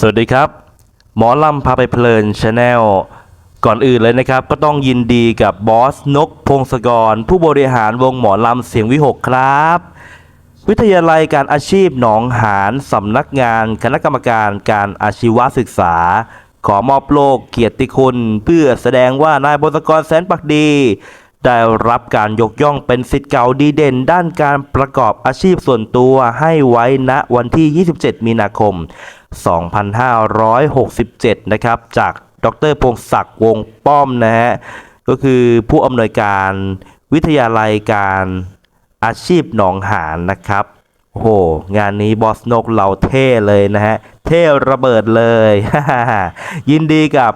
สวัสดีครับ หมอลำพาไปเพลินชาแนลก่อนอื่นเลยนะครับ ก็ต้องยินดีกับบอสนกพงศกร ผู้บริหารวงหมอลำเสียงวิหกครับ วิทยาลัยการอาชีพหนองหานสำนักงานคณะกรรมการการอาชีวศึกษา ขอมอบโลกเกียรติคุณ เพื่อแสดงว่านายบศกรแสนปักดี ได้รับการยกย่องเป็นสิทธิ์เก่าดีเด่น ด้านการประกอบอาชีพส่วนตัวให้ไว้ณวันที่ 27 มีนาคม 2567 นะครับ จากดรพงศักดิ์วงป้อมนะฮะ ก็คือผู้อำนวยการวิทยาลัยการอาชีพหนองหานนะครับโอ้โหงานนี้บอสนกเราเท่เลยนะฮะ เท่ระเบิดเลย ยินดีกับ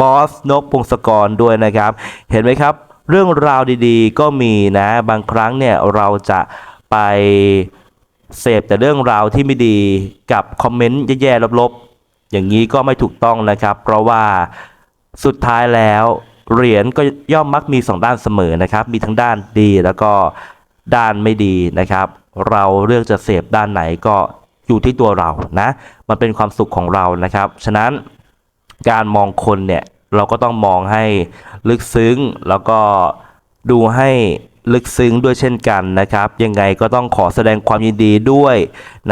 บอสนกพงศกรด้วยนะครับ เห็นไหมครับ เรื่องราวดีๆ ก็มีนะ บางครั้งเนี่ยเราจะไปเสพแต่เรื่องราวที่ไม่ดีกับคอมเมนต์แย่ๆลบๆ อย่างนี้ก็ไม่ถูกต้องนะครับ เพราะว่าสุดท้ายแล้วเหรียญก็ย่อมมักมีสองด้านเสมอนะครับ มีทั้งด้านดีแล้วก็ด้านไม่ดีนะครับ เราเลือกจะเสพด้านไหนก็อยู่ที่ตัวเรานะ มันเป็นความสุขของเรานะครับ ฉะนั้นการมองคนเนี่ย เราก็ต้องมองให้ลึกซึ้ง แล้วก็ดูให้ลึกซึ้งด้วยเช่นกันนะครับ ยังไงก็ต้องขอแสดงความยินดีด้วย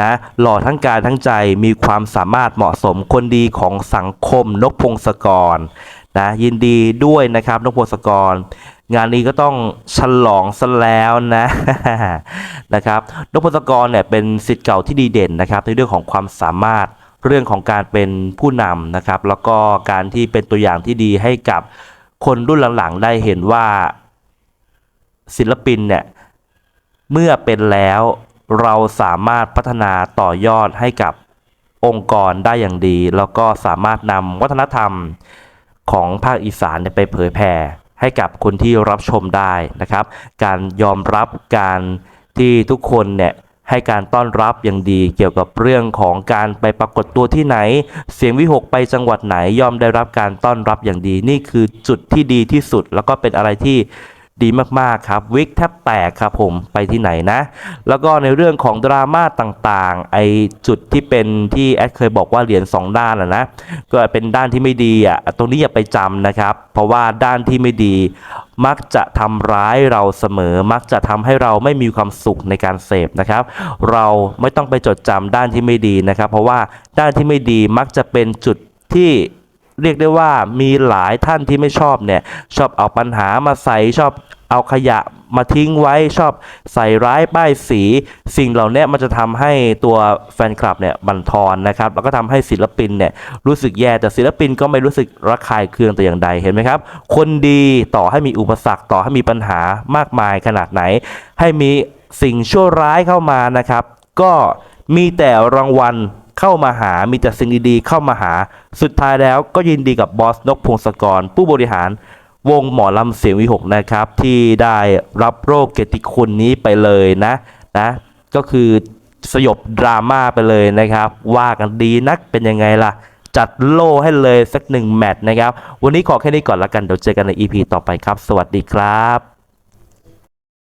นะหล่อทั้งกายทั้งใจมีความสามารถเหมาะสมคนดีของสังคมนกพงศกรนะยินดีด้วยนะครับนกพงศกรงานนี้ก็ต้องฉลองซะแล้วนะนะครับนกพงศกรเนี่ยเป็นสิทธิ์เก่าที่ดีเด่นนะครับในเรื่องของความสามารถ เรื่องของการเป็นผู้นำนะครับ แล้วก็การที่เป็นตัวอย่างที่ดีให้กับคนรุ่นหลังๆ ได้เห็นว่าศิลปินเนี่ยเมื่อเป็นแล้วเราสามารถพัฒนาต่อยอดให้กับองค์กรได้อย่างดี แล้วก็สามารถนำวัฒนธรรมของภาคอีสานไปเผยแผ่ให้กับคนที่รับชมได้นะครับ การยอมรับการที่ทุกคนเนี่ย ให้การต้อนรับอย่างดีเกี่ยวกับเรื่องของการไปปรากฏตัวที่ไหน เสียงวิหกไปจังหวัดไหนย่อมได้รับการต้อนรับอย่างดี นี่คือจุดที่ดีที่สุด แล้วก็เป็นอะไรที่ ดีมากๆครับวิกแทบแตกครับผมไปที่ไหนนะ แล้วก็ในเรื่องของดราม่าต่างๆ ไอจุดที่เป็นที่แอดเคยบอกว่าเหรียญสองด้านอะนะก็เป็นด้านที่ไม่ดีอะตรงนี้อย่าไปจำนะครับ เพราะว่าด้านที่ไม่ดีมักจะทำร้ายเราเสมอ มักจะทำให้เราไม่มีความสุขในการเสพนะครับ เราไม่ต้องไปจดจำด้านที่ไม่ดีนะครับ เพราะว่าด้านที่ไม่ดีมักจะเป็นจุดที่ เรียกได้ว่ามีหลายท่านที่ไม่ชอบเนี่ยชอบเอาปัญหามาใส่ชอบเอาขยะมาทิ้งไว้ชอบใส่ร้ายป้ายสี สิ่งเหล่านี้มันจะทำให้ตัวแฟนคลับเนี่ยบั่นทอนนะครับ แล้วก็ทำให้ศิลปินเนี่ยรู้สึกแย่แต่ศิลปินก็ไม่รู้สึกระคายเคืองแต่อย่างใดเห็นไหมครับ คนดีต่อให้มีอุปสรรคต่อให้มีปัญหามากมายขนาดไหน ให้มีสิ่งชั่วร้ายเข้ามานะครับ ก็มีแต่รางวัล เข้ามาหามีแต่สิ่งดีๆเข้ามาหา สุดท้ายแล้วก็ยินดีกับบอสนกพงศกร ผู้บริหารวงหมอลำเสียงวิหกนะครับ ที่ได้รับโรคเกติคุณนี้ไปเลยนะนะก็คือสยบดราม่าไปเลยนะครับ ว่ากันดีนักเป็นยังไงล่ะ จัดโล่ให้เลยสักหนึ่งแมตช์นะครับ วันนี้ขอแค่นี้ก่อนละกัน เดี๋ยวเจอกันใน EP ต่อไปครับ สวัสดีครับ